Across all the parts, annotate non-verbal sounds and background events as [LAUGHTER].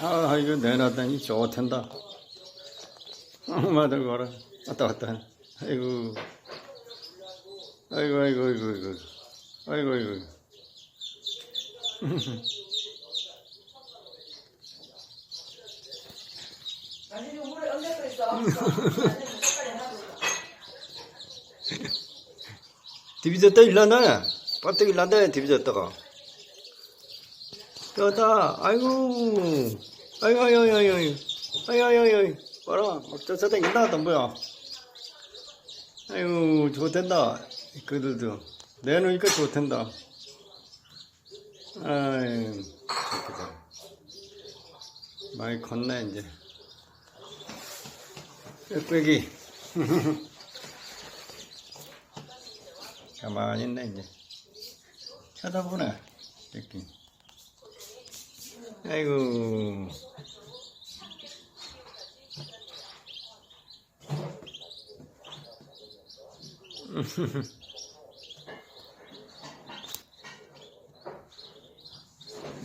아, 이거 내놨더니 좋텐다. 엄마들 거라. 왔다, 왔다. 아이고. 아이고, 아이고, 아이고, 아이고. 아이고, 아이고. 디비졌다 일라네. 빠뜨기 일란다, 디비졌다가. 여다, 아이고. 아이고, 아이고, 아이고, 아이고. 아이고, 아이고. 봐라. 막 저저다 일나왔다, 뭐야. 아이고, 좋댄다. 그들도. 내놓으니까 좋댄다. 아이. 많이 컸네, 이제. 빽빽이. [LAUGHS] 가만히 있네, 이제. 쳐다보네, 새끼. 아이고.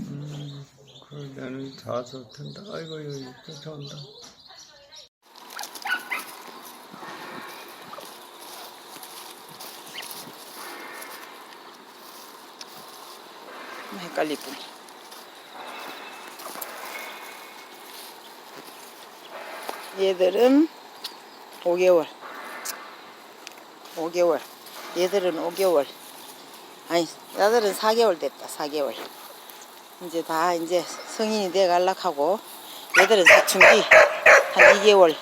음, 그러면은 다 좋텐다. 아이고, 이거 쫓아온다. 헷갈릴 뿐. 얘들은 5개월. 5개월. 얘들은 5개월. 아니, 나들은 4개월 됐다. 4개월. 이제 다 이제 성인이 돼 갈락 하고 얘들은 사춘기 한 2개월.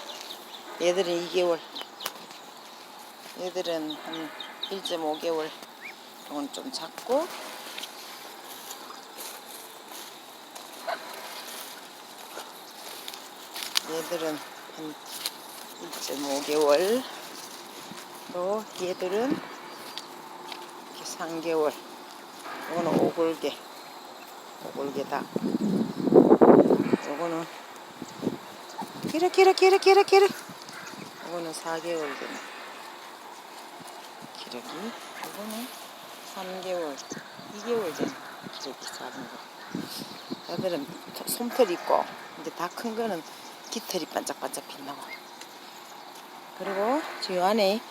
얘들은 2개월. 얘들은 한 1.5개월. 이건 좀 작고 얘들은 한 1.5개월 또 얘들은 이렇게 3개월. 이거는 오골개 오골개다. 요거는 기르 기르 기르 기르 기르 이거는 4개월 된 기르기. 이거는 3개월 2개월 된 기르기 작은 거. 얘들은 솜털 있고 이제 다 큰 거는 깃털이 반짝반짝 빛나고 그리고 지금 안에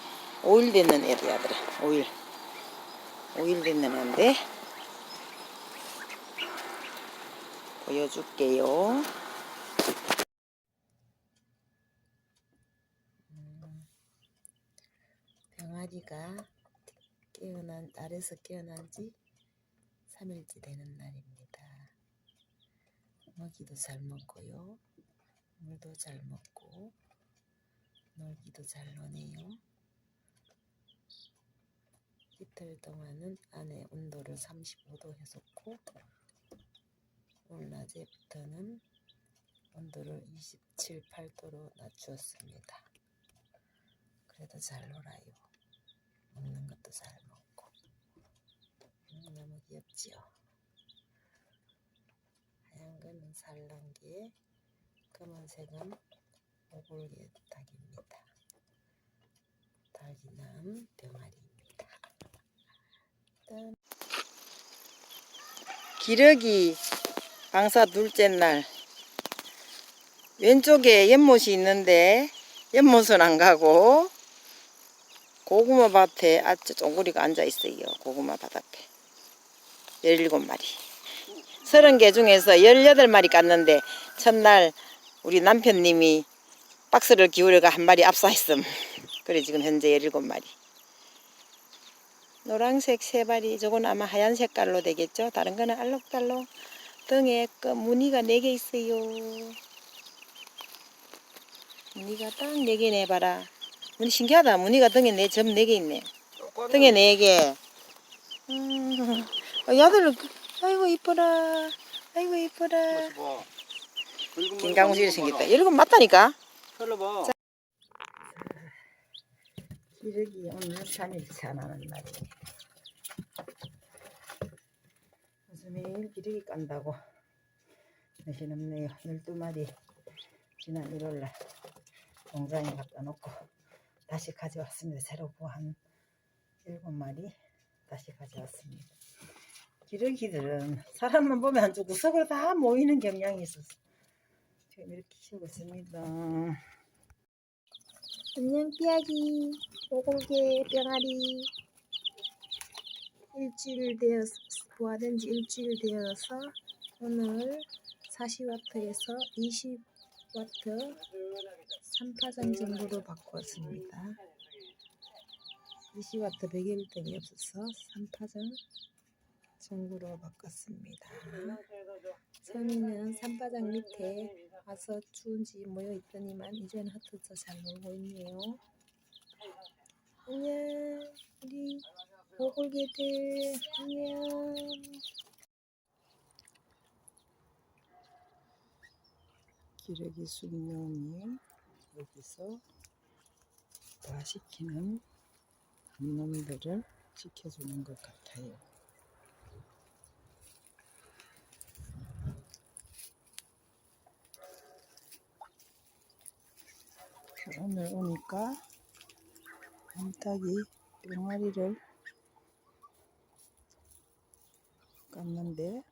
5일 됐는 애들 아들아 5일 5일 됐는 애인데 보여줄게요 병아리가 깨어난 알에서 깨어난 지 3일째 되는 날입니다. 먹이도 잘 먹고요. 물도 잘 먹고 놀기도 잘 노네요. 이틀 동안은 안에 온도를 35도 해줬고 오늘 낮에부터는 온도를 27, 8도로 낮추었습니다. 그래도 잘 놀아요. 먹는 것도 잘 먹고 음, 너무 귀엽지요. 하얀 거는 살랑기에 검은색은 오골개 닭입니다. 달기남 병아리입니다. 짠. 기러기 방사 둘째 날 왼쪽에 연못이 있는데 연못은 안 가고 고구마 밭에 아주 쫑구리가 앉아 있어요. 고구마 밭 앞에 17마리 30개 중에서 18마리 깠는데 첫날 우리 남편님이 박스를 기울여가 한 마리 압사했음. 그래 지금 현재 17마리. 노란색 세 마리, 저건 아마 하얀 색깔로 되겠죠? 다른 거는 알록달록. 등에 그 무늬가 4개 있어요. 무늬가 딱 4개 내봐라. 무늬 신기하다. 무늬가 등에 네, 점 4개 있네. 등에 4개. 음, 어, 야들, 아이고 이뻐라. 아이고 이뻐라. 김강수이 생겼다. 여러분 맞다니까. 살려봐. 기러기 오늘 3일차 나는 날이에요. 무슨 매일 기러기 깐다고 정신 없네요. 12마리 지난 1월날 농장에 갖다 놓고 다시 가져왔습니다. 새로 구한 7마리 다시 가져왔습니다. 기러기들은 사람만 보면 한쪽 구석으로 다 모이는 경향이 있어서 지금 이렇게 키우고 있습니다. 안녕 삐약이 오골개 병아리 일주일 되어서 부화된 지 일주일 되어서 오늘 40와트에서 20와트 3파장 정도로 바꿨습니다 20와트 배기일등이 없어서 3파장 정도로 바꿨습니다 선이는 3파장 밑에 와서 추운지 모여 있더니만 이제는 흩어져 잘 놀고 있네요. 안녕 우리 오골개들 안녕. 기러기 숙녀님 여기서 부화시키는 이놈들을 지켜주는 것 같아요. 오늘 오니까 암탉이 병아리를 깠는데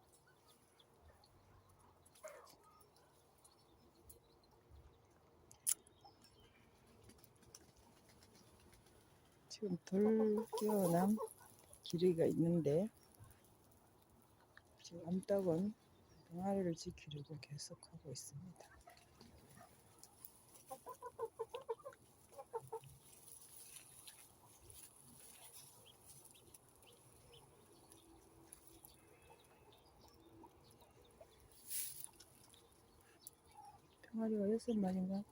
지금 덜 깨어난 기러기가 있는데 지금 암탉은 병아리를 지키려고 계속하고 있습니다. 병아리가 여섯 마리인가